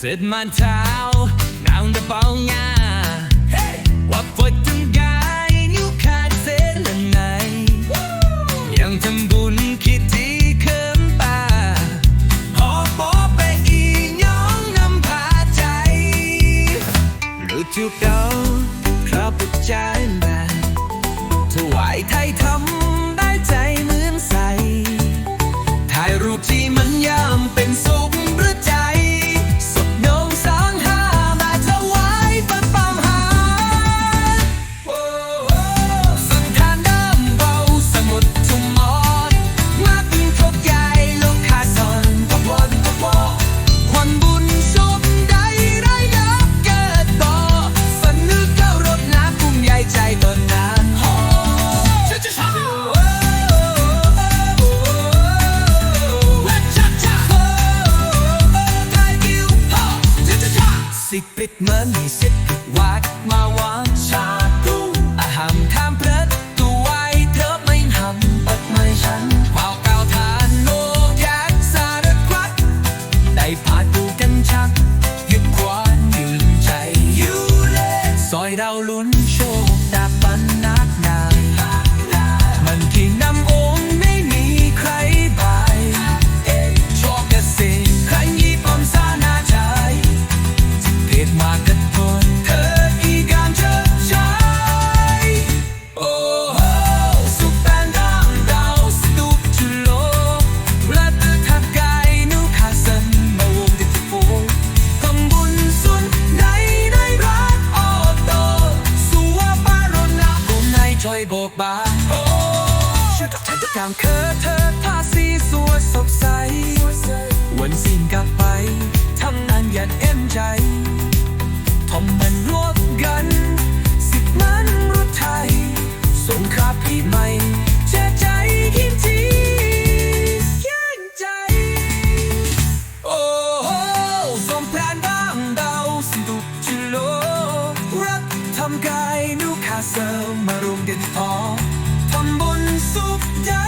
Zet mijn touw naar de bonga. Hey! Wat wordt een guy in uw kaart zelen mij? Yang ten boen kitty kumpa. Hop op bij in jong nam partij. Lut u go, klap het jij mij. 太贪。สิปิดมันสิวักมาวางชาตูอาหามทำเพลิดตัวไวเธอไม่หำปัดไม่ฉันวาวก้าทานโนแกสารควัด ได้ผ่านูกันชักยึดควานยืนใจอยู่เลยซอยเราลุ้นโชคยโบกบา oh. ชุดกันตกรามเคอเธอทาสีสวยสดใส วันสิ้นกลับไปทำงานอย่างเอ็มใจทอมมันรวบกัน สิบนั้นรถไทยสงคราพีใหม่กานูคาเซิลมารวมกันพอทำบนสุขใหญ่